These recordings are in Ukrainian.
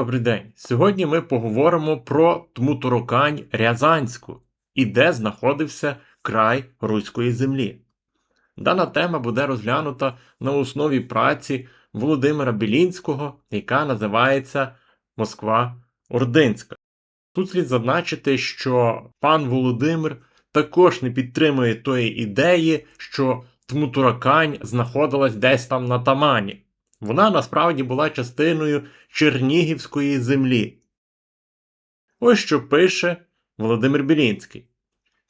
Добрий день. Сьогодні ми поговоримо про Тмутурокань Рязанську і де знаходився край Руської землі. Дана тема буде розглянута на основі праці Володимира Білінського, яка називається Москва Ординська. Тут слід зазначити, що пан Володимир також не підтримує тої ідеї, що Тмутуракань знаходилась десь там на Тамані. Вона насправді була частиною Чернігівської землі. Ось що пише Володимир Білінський.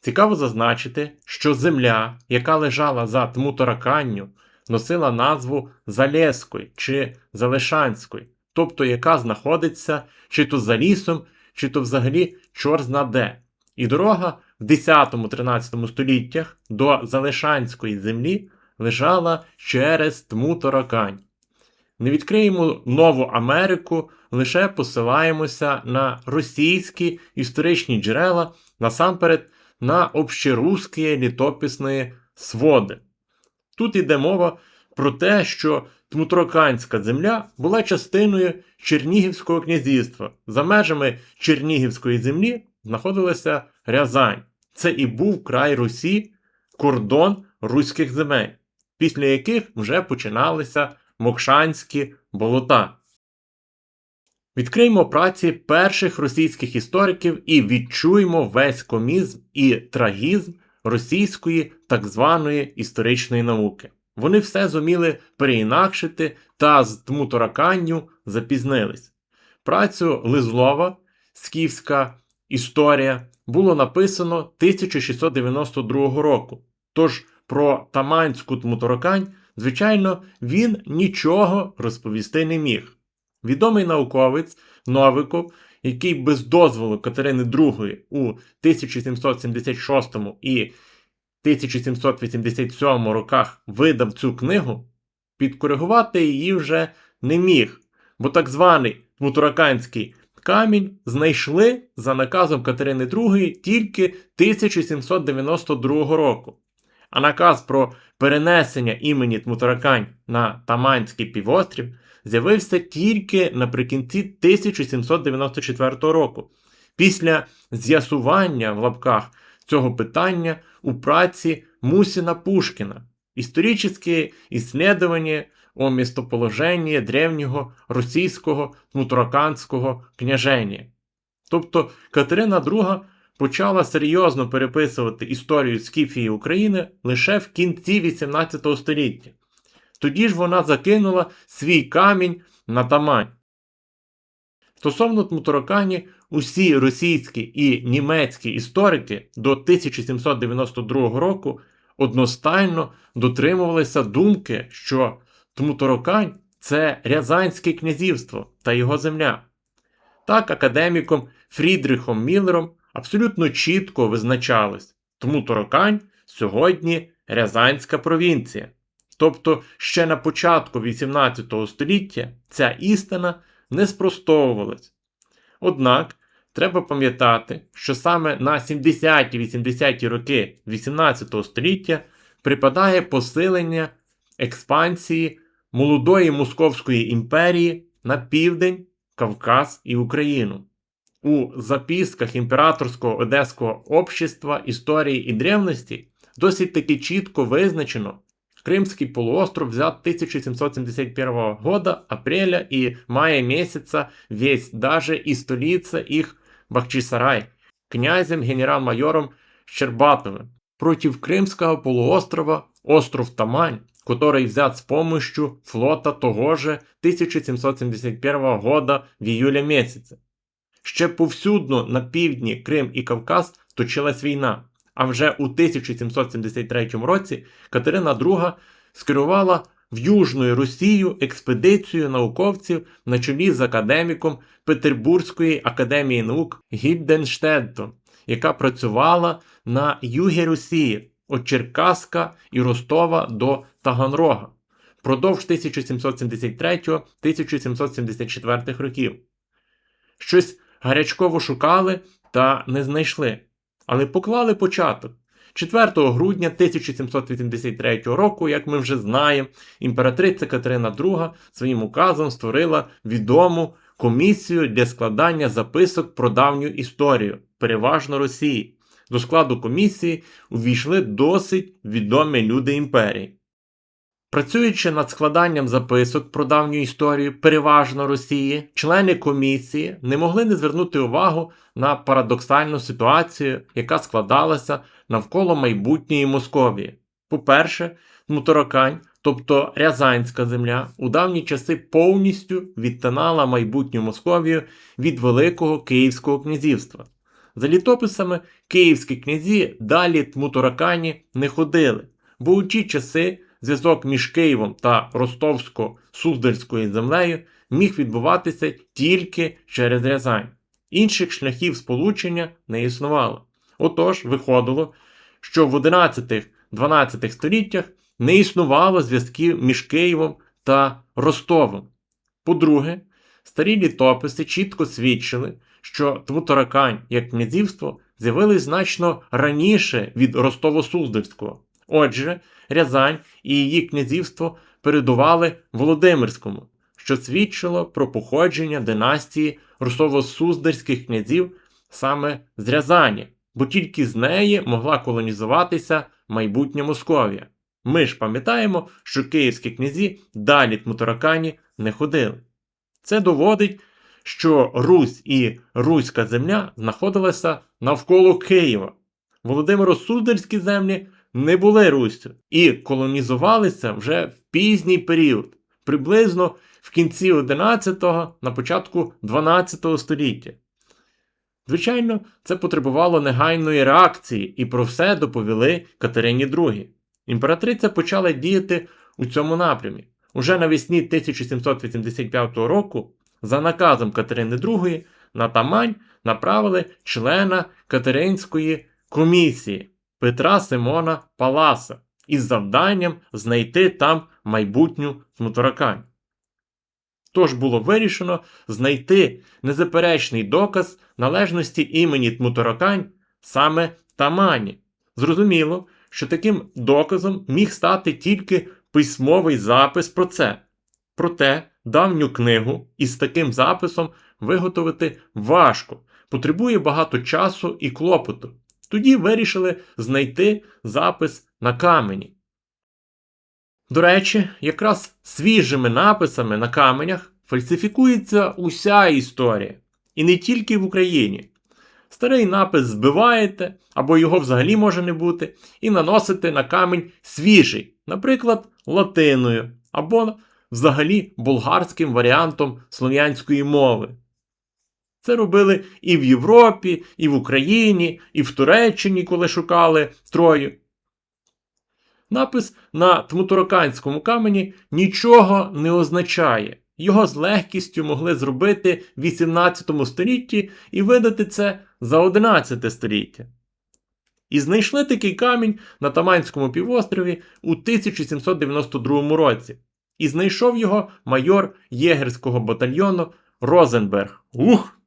Цікаво зазначити, що земля, яка лежала за Тмутараканню, носила назву Залєської чи Залешанської, тобто яка знаходиться чи то за лісом, чи то взагалі чорзна де. І дорога в 10-13 століттях до Залешанської землі лежала через Тмутаракань. Не відкриємо нову Америку, лише посилаємося на російські історичні джерела, насамперед на общерусські літописні своди. Тут йде мова про те, що Тмутроканська земля була частиною Чернігівського князівства. За межами Чернігівської землі знаходилася Рязань. Це і був край Русі, кордон руських земель, після яких вже починалися Мокшанські болота. Відкриємо праці перших російських істориків і відчуємо весь комізм і трагізм російської так званої історичної науки. Вони все зуміли переінакшити та з тмутораканню запізнились. Працю Лизлова, Скіфська історія, було написано 1692 року. Тож про Таманську тмуторакань Звичайно, він нічого розповісти не міг. Відомий науковець Новиков, який без дозволу Катерини II у 1776 і 1787 роках видав цю книгу, підкоригувати її вже не міг, бо так званий Мутураканський камінь знайшли за наказом Катерини II тільки 1792 року. А наказ про перенесення імені Тмутаракань на Таманський півострів з'явився тільки наприкінці 1794 року, після з'ясування в лапках цього питання у праці Мусіна Пушкіна, історичне ісследування о містоположенні древнього російського тмутараканського княження. Тобто Катерина II почала серйозно переписувати історію Скіфії України лише в кінці 18 століття. Тоді ж вона закинула свій камінь на тамань. Стосовно Тмутаракані, усі російські і німецькі історики до 1792 року одностайно дотримувалися думки, що Тмутаракань це Рязанське князівство та його земля. Так, академіком Фрідрихом Міллером абсолютно чітко визначалось, тому Торокань сьогодні Рязанська провінція. Тобто ще на початку 18 століття ця істина не спростовувалась. Однак треба пам'ятати, що саме на 70-80-ті роки 18 століття припадає посилення експансії молодої Московської імперії на південь, Кавказ і Україну У записках імператорського одеського общества історії і древності досить таки чітко визначено, Кримський полуостров взят 1771 года, апреля и мая месяца весь, даже и столица их Бахчисарай, князем генерал-майором Щербатовым. Против Крымского полуострова остров Тамань, который взят с помощью флота того же 1771 года в июле месяце. Ще повсюдно на півдні Крим і Кавказ точилась війна. А вже у 1773 році Катерина II скерувала в Южну Росію експедицію науковців на чолі з академіком Петербурзької академії наук Гідденштедтом, яка працювала на югі Росії від Черкаска і Ростова до Таганрога впродовж 1773-1774 років. Щось гарячково шукали та не знайшли, але поклали початок. 4 грудня 1783 року, як ми вже знаємо, імператриця Катерина II своїм указом створила відому комісію для складання записок про давню історію, переважно Росії. До складу комісії увійшли досить відомі люди імперії. Працюючи над складанням записок про давню історію, переважно Росії, члени комісії не могли не звернути увагу на парадоксальну ситуацію, яка складалася навколо майбутньої Московії. По-перше, Мутаракань, тобто Рязанська земля, у давні часи повністю відтинала майбутню Московію від Великого Київського князівства. За літописами, київські князі далі Тмутаракані не ходили, бо у ті часи зв'язок між Києвом та Ростовсько-Суздальською землею міг відбуватися тільки через Рязань. Інших шляхів сполучення не існувало. Отож, виходило, що в 11-12 століттях не існувало зв'язків між Києвом та Ростовом. По-друге, старі літописи чітко свідчили, що Твутаракань як князівство з'явились значно раніше від Ростово-Суздальського. Отже, Рязань і її князівство передували Володимирському, що свідчило про походження династії Ростово-Суздальських князів саме з Рязані, бо тільки з неї могла колонізуватися майбутня Московія. Ми ж пам'ятаємо, що київські князі далі Тмутаракані не ходили. Це доводить, що Русь і Руська земля знаходилася навколо Києва. Володимиро-Суздальські землі не були Руссю і колонізувалися вже в пізній період, приблизно в кінці 11-го, на початку 12 століття. Звичайно, це потребувало негайної реакції, і про все доповіли Катерині II. Імператриця почала діяти у цьому напрямі. Уже навесні 1785 року, за наказом Катерини II, на Тамань направили члена Катеринської комісії Петра Симона Паласа із завданням знайти там майбутню Тмутаракань. Тож було вирішено знайти незаперечний доказ належності імені Тмутаракань саме Тамані. Зрозуміло, що таким доказом міг стати тільки письмовий запис про це. Проте давню книгу із таким записом виготовити важко, потребує багато часу і клопоту. Тоді вирішили знайти запис на камені. До речі, якраз свіжими написами на каменях фальсифікується уся історія. І не тільки в Україні. Старий напис збиваєте, або його взагалі може не бути, і наносите на камінь свіжий, наприклад, латиною, або взагалі болгарським варіантом слов'янської мови. Це робили і в Європі, і в Україні, і в Туреччині, коли шукали Трою. Напис на тмутуроканському камені нічого не означає. Його з легкістю могли зробити в 18 столітті і видати це за 11 століття. І знайшли такий камінь на Таманському півострові у 1792 році. І знайшов його майор єгерського батальйону Розенберг. Ух!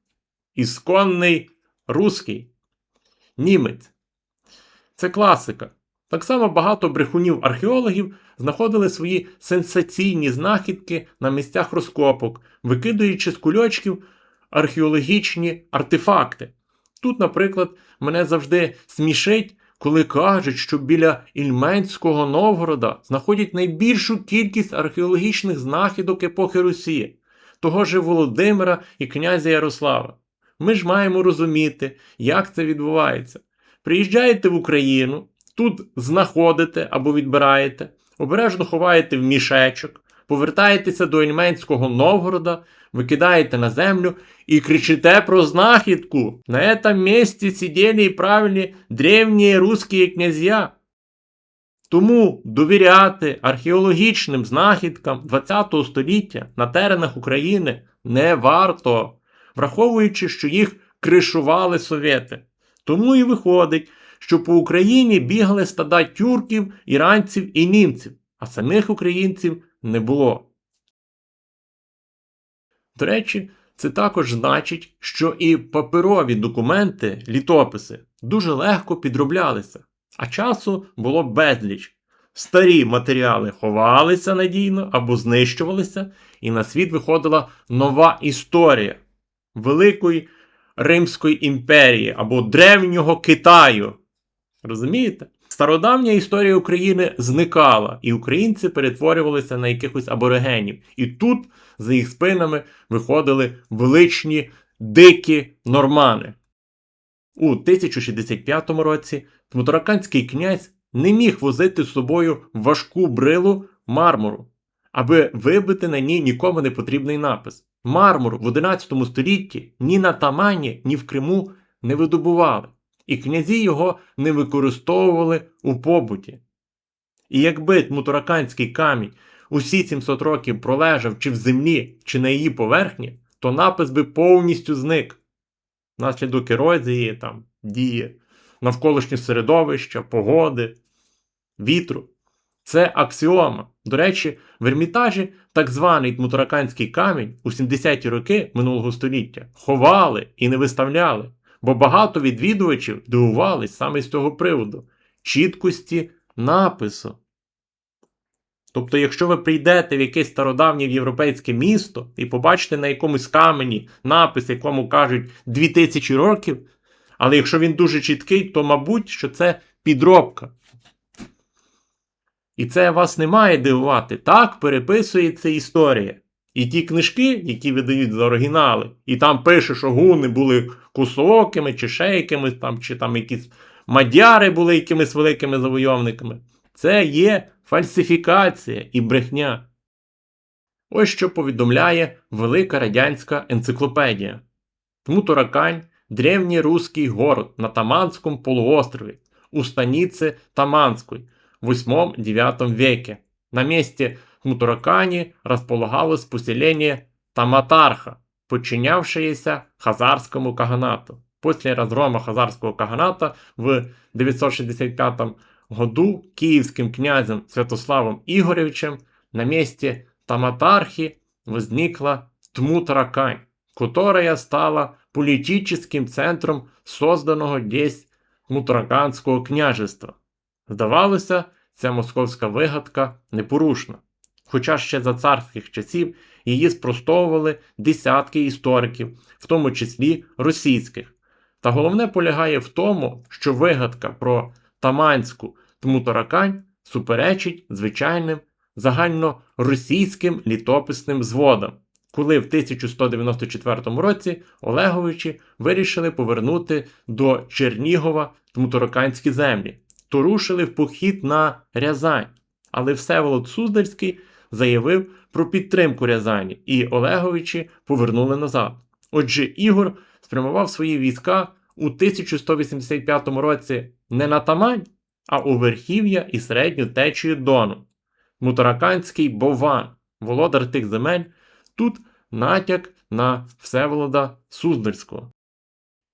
Ісконний руський німець. Це класика. Так само багато брехунів-археологів знаходили свої сенсаційні знахідки на місцях розкопок, викидуючи з кульочків археологічні артефакти. Тут, наприклад, мене завжди смішить, коли кажуть, що біля Ільменського Новгорода знаходять найбільшу кількість археологічних знахідок епохи Русі, того же Володимира і князя Ярослава. Ми ж маємо розуміти, як це відбувається. Приїжджаєте в Україну, тут знаходите або відбираєте, обережно ховаєте в мішечок, повертаєтеся до Ільменського Новгорода, викидаєте на землю і кричите про знахідку. На этом місці сиділи і правили древні русські князья. Тому довіряти археологічним знахідкам ХХ століття на теренах України не варто, враховуючи, що їх кришували совєти. Тому і виходить, що по Україні бігали стада тюрків, іранців і німців, а самих українців не було. До речі, це також значить, що і паперові документи, літописи дуже легко підроблялися, а часу було безліч. старі матеріали ховалися надійно або знищувалися, і на світ виходила нова історія Великої Римської імперії або Древнього Китаю. Розумієте? Стародавня історія України зникала, і українці перетворювалися на якихось аборигенів. І тут за їх спинами виходили величні дикі нормани. У 1065 році Тмутараканський князь не міг возити з собою важку брилу мармуру, аби вибити на ній нікому не потрібний напис. Мармур в 11 столітті ні на Тамані, ні в Криму не видобували, і князі його не використовували у побуті. І якби Тмутараканський камінь усі 700 років пролежав чи в землі, чи на її поверхні, то напис би повністю зник. Внаслідок ерозії, там, дії, навколишнє середовища, погоди, вітру. Це аксіома. До речі, в Ермітажі так званий Тмутараканський камінь у 70-ті роки минулого століття ховали і не виставляли, бо багато відвідувачів дивувались саме з цього приводу чіткості напису. Тобто, якщо ви прийдете в якесь стародавнє європейське місто і побачите на якомусь камені напис, якому кажуть 2000 років, але якщо він дуже чіткий, то мабуть, що це підробка. І це вас не має дивувати. Так переписується історія. І ті книжки, які видають за оригінали, і там пише, що гуни були кусоокими, чи якимись там, чи там якісь мадяри були якимись великими завойовниками. Це є фальсифікація і брехня. Ось що повідомляє Велика радянська енциклопедія. Тмутаракань – древний русский город на Таманском полуострове, у станице Таманской, 8-9 веке. На месте Тмутаракани располагалось поселение Таматарха, подчинявшееся Хазарскому каганату. После разгрома Хазарского каганата в 965 году киевским князем Святославом Игоревичем на месте Таматархи возникла Тмутаракань, которая стала политическим центром созданого здесь Тмутараканського княжества. Здавалося, ця московська вигадка непорушна. Хоча ще за царських часів її спростовували десятки істориків, в тому числі російських. Та головне полягає в тому, що вигадка про таманську Тмутаракань суперечить звичайним загальноросійським літописним зводам, коли в 1194 році Олеговичі вирішили повернути до Чернігова Тмутараканські землі, то рушили в похід на Рязань. Але Всеволод Суздальський заявив про підтримку Рязані, і Олеговичі повернули назад. Отже, Ігор спрямував свої війська у 1185 році не на Тамань, а у верхів'я і середню течію Дону. Мутараканський Бован, володар тих земель, тут натяк на Всеволода Суздальського.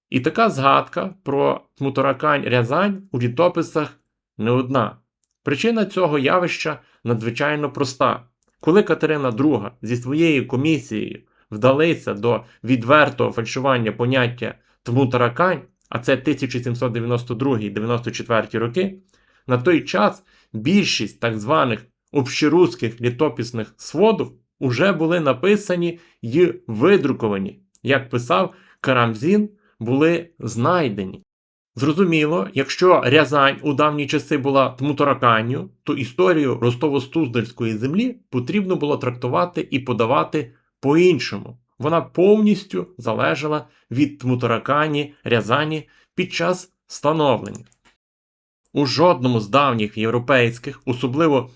І така згадка про Тмутаракань Рязань у літописах не одна. Причина цього явища надзвичайно проста. Коли Катерина II зі своєю комісією вдалися до відвертого фальшування поняття Тмутаракань, а це 1792-94 роки, на той час більшість так званих общеруських літописних сводів уже були написані й видруковані, як писав Карамзін, були знайдені. Зрозуміло, якщо Рязань у давні часи була Тмутараканню, то історію Ростово-Суздальської землі потрібно було трактувати і подавати по-іншому. Вона повністю залежала від Тмутаракані Рязані під час становлення. У жодному з давніх європейських, особливо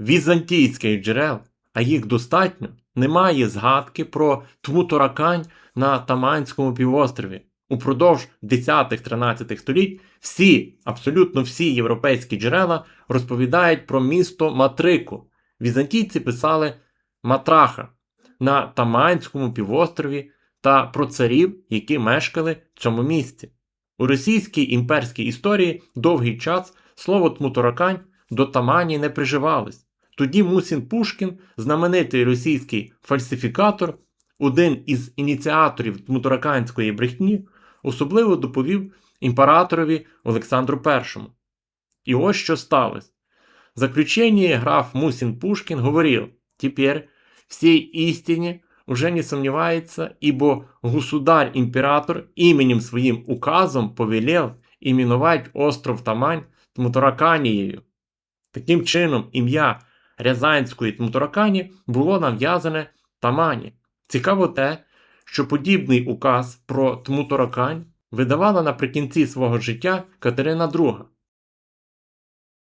візантійських джерел, а їх достатньо, немає згадки про Тмутаракань на Таманському півострові. Упродовж 10-13 століть всі, абсолютно всі європейські джерела розповідають про місто Матрику. Візантійці писали Матраха на Таманському півострові та про царів, які мешкали в цьому місці. У російській імперській історії довгий час слово Тмутаракань до Тамані не приживалось. Тоді Мусін Пушкін, знаменитий російський фальсифікатор, один із ініціаторів Тмутараканської брехні, особливо доповів імператорові Олександру І. І ось що сталося. В заключении граф Мусин Пушкин говорил, «Теперь всей истине уже не сомневается, ибо государь-император именем своим указом повелел іменувати остров Тамань Тмутараканією. Таким чином, ім'я Рязанської Тмутаракані було нав'язане Тамані. Цікаво те, що подібний указ про Тмутаракань видавала наприкінці свого життя Катерина II,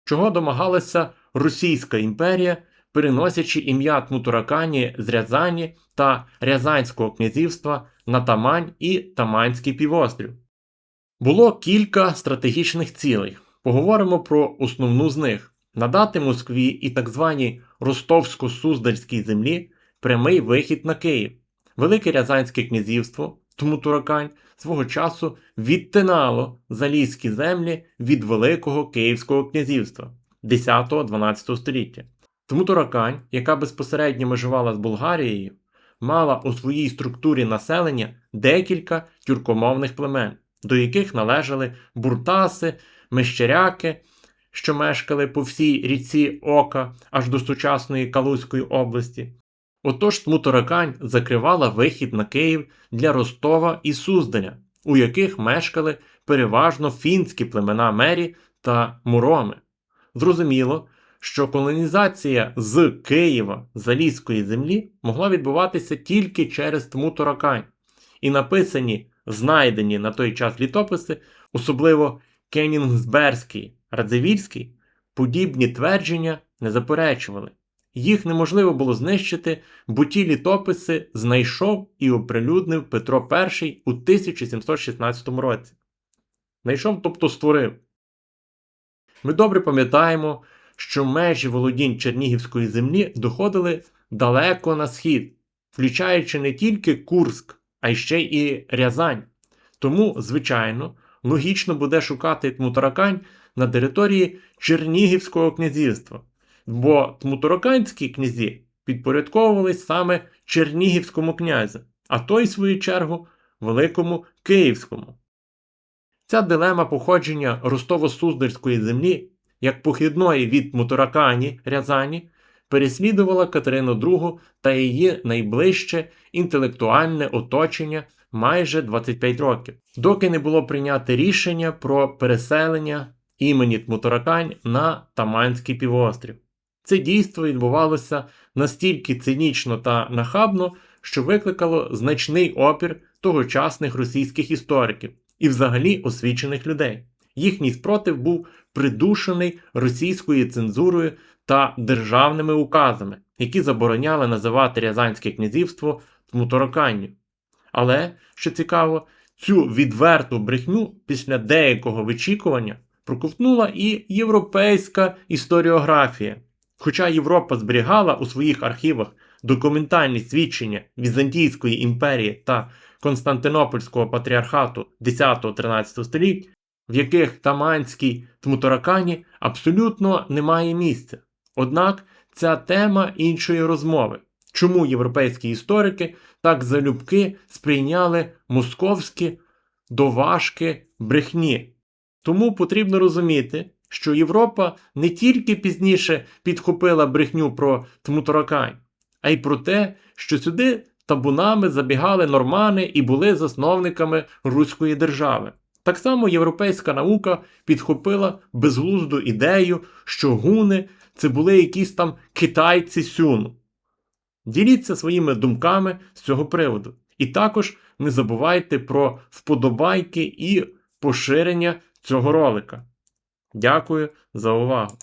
чого домагалася Російська імперія, переносячи ім'я Тмутаракані з Рязані та Рязанського князівства на Тамань і Таманський півострів. Було кілька стратегічних цілей. Поговоримо про основну з них: надати Москві і так званій Ростовсько-Суздальській землі прямий вихід на Київ. Велике Рязанське князівство, тому Туракань, свого часу відтинало залізькі землі від Великого Київського князівства 10-12 століття. Тому Туракань, яка безпосередньо межувала з Болгарією, мала у своїй структурі населення декілька тюркомовних племен, до яких належали буртаси, мещеряки, що мешкали по всій ріці Ока аж до сучасної Калузької області. Отож Тмутаракань закривала вихід на Київ для Ростова і Сузданя, у яких мешкали переважно фінські племена Мері та Муроми. Зрозуміло, що колонізація з Києва Залізької землі могла відбуватися тільки через Тмутаракань, і написані, знайдені на той час літописи, особливо Кенінгсберський, Радзивільський, подібні твердження не заперечували. Їх неможливо було знищити, бо ті літописи знайшов і оприлюднив Петро І у 1716 році. Знайшов, тобто створив. Ми добре пам'ятаємо, що межі володінь Чернігівської землі доходили далеко на схід, включаючи не тільки Курск, а й ще і Рязань. Тому, звичайно, логічно буде шукати Тмутаракань на території Чернігівського князівства, бо Тмутараканські князі підпорядковувались саме Чернігівському князю, а той, в свою чергу, Великому Київському. Ця дилема походження Ростово-Суздальської землі, як похідної від Мутаракані Рязані, переслідувала Катерину II та її найближче інтелектуальне оточення майже 25 років, доки не було прийняте рішення про переселення імені Тмутаракань на Таманський півострів. Це дійство відбувалося настільки цинічно та нахабно, що викликало значний опір тогочасних російських істориків і взагалі освічених людей. Їхній спротив був придушений російською цензурою та державними указами, які забороняли називати Рязанське князівство Тмутараканню. Але, що цікаво, цю відверту брехню після деякого вичікування проковтнула і європейська історіографія. Хоча Європа зберігала у своїх архівах документальні свідчення Візантійської імперії та Константинопольського патріархату 10-13 століть, в яких Таманській Тмутаракані абсолютно немає місця. Однак ця тема іншої розмови. Чому європейські історики так залюбки сприйняли московські доважки брехні? Тому потрібно розуміти, що Європа не тільки пізніше підхопила брехню про Тмутаракань, а й про те, що сюди табунами забігали нормани і були засновниками Руської держави. Так само європейська наука підхопила безглузду ідею, що гуни це були якісь там китайці сюну. Діліться своїми думками з цього приводу. І також не забувайте про вподобайки і поширення цього ролика. Дякую за увагу!